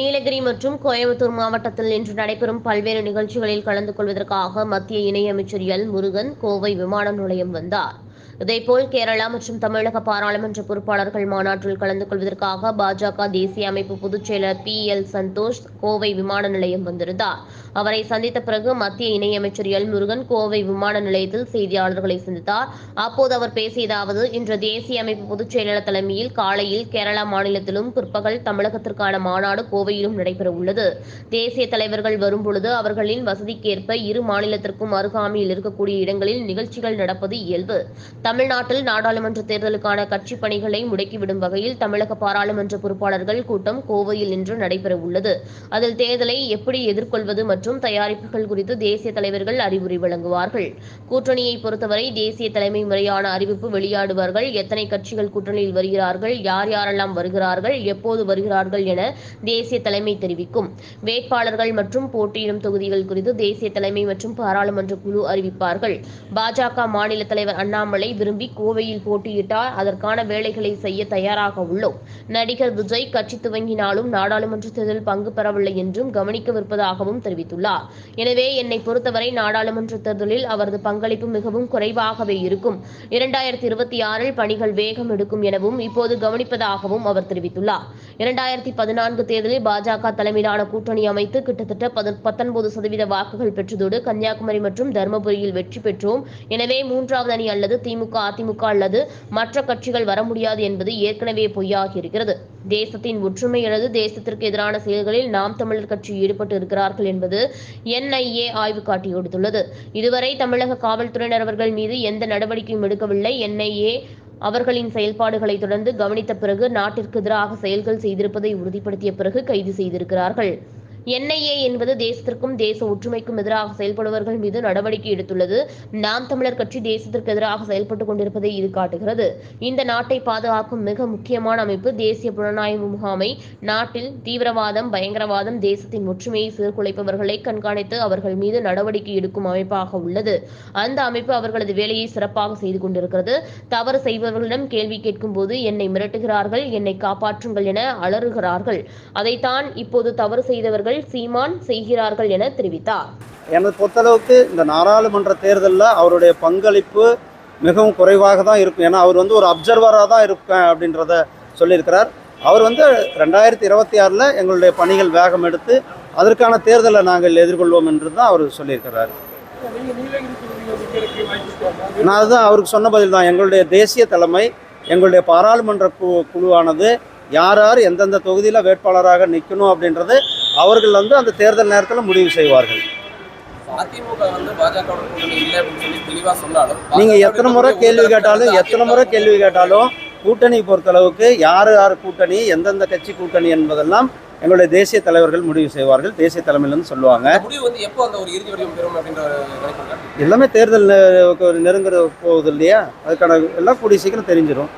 நீலகிரி மற்றும் கோயம்புத்தூர் மாவட்டத்தில் இன்று நடைபெறும் பல்வேறு நிகழ்ச்சிகளில் கலந்து கொள்வதற்காக மத்திய இணையமைச்சர் எல் முருகன் கோவை விமான நிலையம் வந்தார். இதேபோல் கேரளா மற்றும் தமிழக பாராளுமன்ற பொறுப்பாளர்கள் மாநாட்டில் கலந்து கொள்வதற்காக பாஜக தேசிய அமைப்பு பொதுச் செயலர் பி எல் சந்தோஷ் கோவை விமான நிலையம் வந்திருந்தார். அவரை சந்தித்த பிறகு மத்திய இணையமைச்சர் எல் முருகன் கோவை விமான நிலையத்தில் செய்தியாளர்களை சந்தித்தார். அப்போது அவர் பேசியதாவது இன்று தேசிய அமைப்பு பொதுச் செயலாளர் தலைமையில் காலையில் கேரளா மாநிலத்திலும் பிற்பகல் தமிழகத்திற்கான மாநாடு கோவையிலும் நடைபெற உள்ளது தேசிய தலைவர்கள் வரும்பொழுது அவர்களின் வசதிக்கேற்ப இரு மாநிலத்திற்கும் அருகாமையில் இருக்கக்கூடிய இடங்களில் நிகழ்ச்சிகள் நடப்பது இயல்பு. தமிழ்நாட்டில் நாடாளுமன்ற தேர்தலுக்கான கட்சிப் பணிகளை முடக்கிவிடும் வகையில் தமிழக பாராளுமன்ற பொறுப்பாளர்கள் கூட்டம் கோவையில் இன்று நடைபெற உள்ளது அதில் தேர்தலை எப்படி எதிர்கொள்வது மற்றும் தயாரிப்புகள் குறித்து தேசிய தலைவர்கள் அறிவுரை வழங்குவார்கள். கூட்டணியை பொறுத்தவரை தேசிய தலைமை முறையான அறிவிப்பு வெளியாடுவார்கள் எத்தனை கட்சிகள் கூட்டணியில் வருகிறார்கள் யார் யாரெல்லாம் வருகிறார்கள் எப்போது வருகிறார்கள் என தேசிய தலைமை தெரிவிக்கும். வேட்பாளர்கள் மற்றும் போட்டியிடும் தொகுதிகள் குறித்து தேசிய தலைமை மற்றும் பாராளுமன்ற குழு அறிவிப்பார்கள். பாஜக மாநில தலைவர் அண்ணாமலை விரும்பி கோவையில் போட்டியிட்டால் அதற்கான வேலைகளை செய்ய தயாராக உள்ளோம். நடிகர் விஜய் கட்சி துவங்கினாலும் நாடாளுமன்ற தேர்தலில் பங்கு பெறவில்லை என்றும் கவனிக்கவிருப்பதாகவும் தெரிவித்துள்ளார். எனவே என்னை பொறுத்தவரை நாடாளுமன்ற தேர்தலில் அவரது பங்களிப்பு மிகவும் குறைவாகவே இருக்கும். இரண்டாயிரத்தி இருபத்தி ஆறில் பணிகள் வேகம் எடுக்கும் எனவும் இப்போது கவனிப்பதாகவும் அவர் தெரிவித்துள்ளார். இரண்டாயிரத்தி பதினான்கு தேர்தலில் பாஜக தலைமையிலான கூட்டணி அமைத்து கிட்டத்தட்ட பத- பத்தொன்பது சதவீத வாக்குகள் பெற்றதோடு கன்னியாகுமரி மற்றும் தருமபுரியில் வெற்றி பெற்றோம். எனவே மூன்றாவது அணி அல்லது திமுக திமுக அதிமுக அல்லது மற்ற கட்சிகள் வர முடியாது என்பது ஏற்கனவே பொய்யாகி இருக்கிறது. தேசத்தின் ஒற்றுமை அல்லது தேசத்திற்கு எதிரான செயல்களில் நாம் தமிழர் கட்சி ஈடுபட்டு இருக்கிறார்கள் என்பது என்ஐஏ ஆய்வு காட்டி கொடுத்துள்ளது. இதுவரை தமிழக காவல்துறையினர் அவர்கள் மீது எந்த நடவடிக்கையும் எடுக்கவில்லை. என்ஐஏ அவர்களின் செயல்பாடுகளை தொடர்ந்து கவனித்த பிறகு நாட்டிற்கு எதிராக செயல்கள் செய்திருப்பதை உறுதிப்படுத்திய பிறகு கைது செய்திருக்கிறார்கள். என்ஐஏ என்பது தேசத்திற்கும் தேச ஒற்றுமைக்கும் எதிராக செயல்படுவர்கள் மீது நடவடிக்கை எடுத்துள்ளது. நாம் தமிழர் கட்சி தேசத்திற்கு எதிராக செயல்பட்டுக் கொண்டிருப்பதை இது காட்டுகிறது. இந்த நாட்டை பாதுகாக்கும் மிக முக்கியமான அமைப்பு தேசிய புலனாய்வு முகாமை. நாட்டில் தீவிரவாதம் பயங்கரவாதம் தேசத்தின் ஒற்றுமையை சீர்குலைப்பவர்களை கண்காணித்து அவர்கள் மீது நடவடிக்கை எடுக்கும் அமைப்பாக உள்ளது. அந்த அமைப்பு அவர்களது வேலையை சிறப்பாக செய்து கொண்டிருக்கிறது. தவறு செய்பவர்களிடம் கேள்வி கேட்கும் போது என்னை மிரட்டுகிறார்கள் என்னை காப்பாற்றுங்கள் என அலறுகிறார்கள். அதைத்தான் இப்போது தவறு செய்தவர்கள் சீமான் செய்கிறார்கள் என தெரிவித்தார். எனது பொறுத்தளவுக்கு இந்த நாடாளுமன்ற தேர்தலில் அவருடைய பங்களிப்பு மிகவும் குறைவாக தான் இருக்கும். ஏன்னா அவர் வந்து ஒரு அப்சர்வராக தான் இருப்பேன் அப்படின்றத சொல்லியிருக்கிறார். அவர் வந்து ரெண்டாயிரத்தி இருபத்தி ஆறில் எங்களுடைய பணிகள் வேகம் எடுத்து அதற்கான தேர்தலை நாங்கள் எதிர்கொள்வோம் என்று தான் அவர் சொல்லியிருக்கிறார். நான் அதுதான் அவருக்கு சொன்ன பதில் தான். எங்களுடைய தேசிய தலைமை எங்களுடைய பாராளுமன்ற குழுவானது யார் யார் எந்தெந்த தொகுதியில் வேட்பாளராக நிற்கணும் அப்படின்றது அவர்கள் வந்து அந்த தேர்தல் நேரத்தில் முடிவு செய்வார்கள். நீங்க எத்தனை முறை கேள்வி கேட்டாலும் எத்தனை முறை கேள்வி கேட்டாலும் கூட்டணி பொறுத்தளவுக்கு யார் யார் கூட்டணி எந்தெந்த கட்சி கூட்டணி என்பதெல்லாம் எங்களுடைய தேசிய தலைவர்கள் முடிவு செய்வார்கள். தேசிய தலைமையிலிருந்து சொல்லுவாங்க. எல்லாமே தேர்தல் நெருங்குற போகுது இல்லையா? அதுக்கான எல்லாம் கூடிய சீக்கிரம் தெரிஞ்சிடும்